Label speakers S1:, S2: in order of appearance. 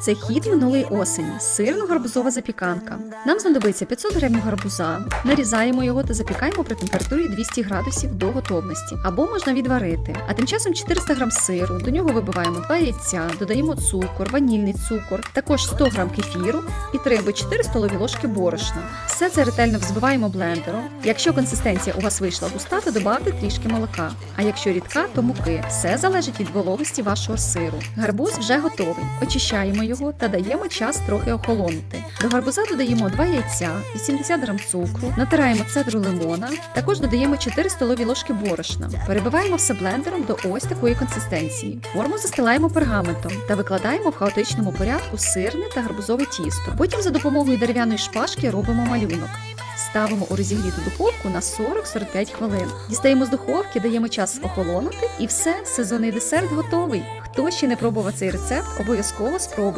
S1: Це хід минулої осені, сирно-гарбузова запіканка. Нам знадобиться 500 грамів гарбуза. Нарізаємо його та запікаємо при температурі 200 градусів до готовності. Або можна відварити. А тим часом 400 грам сиру. До нього вибиваємо 2 яйця, додаємо цукор, ванільний цукор, також 100 грам кефіру і 3 або 4 столові ложки борошна. Все це ретельно взбиваємо блендером. Якщо консистенція у вас вийшла густа, то додавте трішки молока. А якщо рідка, то муки. Все залежить від вологості вашого сиру. Гарбуз вже готовий. Очищаємо його та даємо час трохи охолонути. До гарбуза додаємо 2 яйця, 80 грам цукру, натираємо цедру лимона. Також додаємо 4 столові ложки борошна. Перебиваємо все блендером до ось такої консистенції. Форму застилаємо пергаментом та викладаємо в хаотичному порядку сирне та гарбузове тісто. Потім за допомогою дерев'яної шпажки робимо малюнок. Ставимо у розігріту духовку на 40-45 хвилин. Дістаємо з духовки, даємо час охолонути, і все, сезонний десерт готовий. Хто ще не пробував цей рецепт, обов'язково спробуйте.